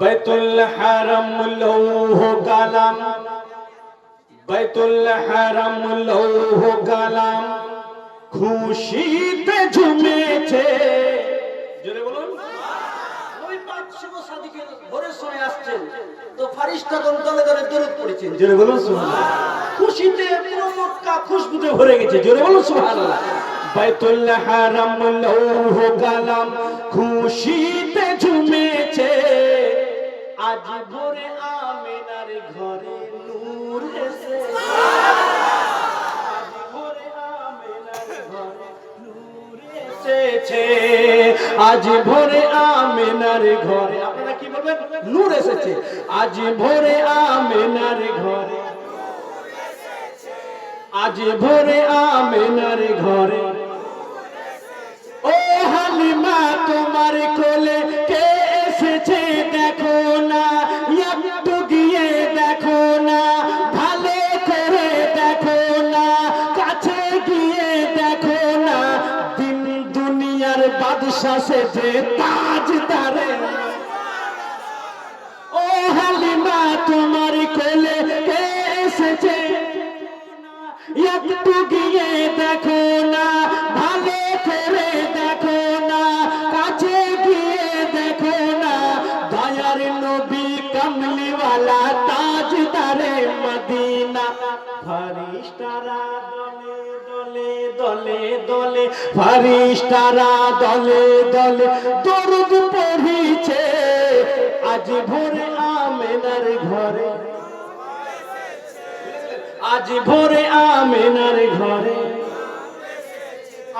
বাইতুল হারাম লৌহ কালাম বাইতুল হারাম লৌহ কালাম খুশিতে ঝুমেছে। জোরে বলুন। ওই পাঁচ শুভ সাদিকের ভোরের সময় আসছেন। তো ফারিস্তাগণ দলে দলে দরুদ পড়েছেন। জোরে বলুন সুবহানাল্লাহ। খুশিতে পুরো মক্কা খুশবুতে ভরে গেছে। জোরে বলুন সুবহানাল্লাহ। বাইতুল হারাম লৌহ খুশিতে ঝুমেছে। আজ ভোরে আমিনার ঘরে নূর এসেছে। আজ ভোরে আমিনার ঘরে নূর এসেছে। আজ ভোরে আমিনার ঘরে, আপনারা কি বলবেন? নূর এসেছে। আজ ভোরে আমিনার ঘরে আজ ভোরে আমিনার ঘরে। ও হালিমা, তোমার কে বাদশা সেজে তাজদারে। ও হালিমা, তোমার কোলে কে এসেছে? একটু গিয়ে দেখো না, ভালো করে দেখো না, কাছে গিয়ে দেখো না, দয়ার নবী কমলিওয়ালা তাজদারে মদিনা। ফারিস্তারা দলে দলে দলে, ফারিস্তারা দলে দলে দরুদ পড়িছে। আজ ভোরে আমেনার ঘরে। আজ ভোরে আমেনার ঘরে।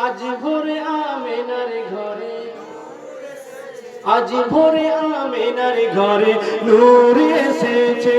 আজ ভোরে আমেনার ঘরে। আজ ভোরে আমেনার ঘরে নূর এসেছে।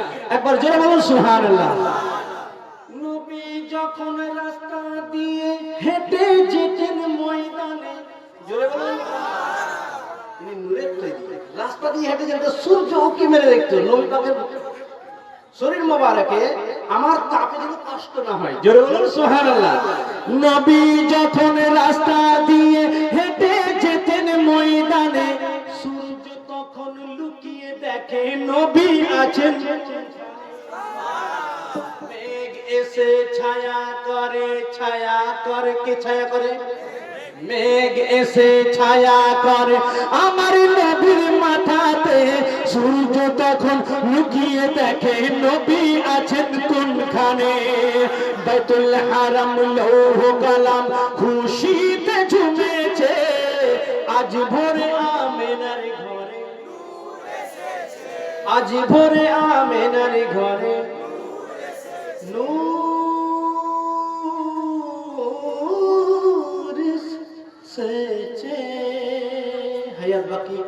একবার জোরে বলুন সুবহানাল্লাহ। নবী যখন রাস্তা দিয়ে হেঁটে যেতেন ময়দানে জোরে বলুন। তিনি নূরের তৈরি। রাস্তা দিয়ে হেঁটে যেতে সূর্য উকি মেরে দেখতো শরীর মোবারকে আমার তাপে যেন কষ্ট না হয়। জোরে বলুন নবী যখন রাস্তা দিয়ে হেঁটে যেতেন ময়দানে সূর্য তখন লুকিয়ে দেখে নবী আছেন। এসে ছায়া করে ছায়া করে, কে ছায়া করে? মেঘ এসে ছায়া করে। আমার নবীর মাথাতে সূর্য তখন লুকিয়ে দেখে, নবী আছেন কোনখানে? বাইতুল হারাম লৌহ কালাম খুশিতে ঝুমেছে। আজ ভোরে আমেনার ঘরে। আজ ভোরে আমেনার ঘরে। নূর الحياة البقية.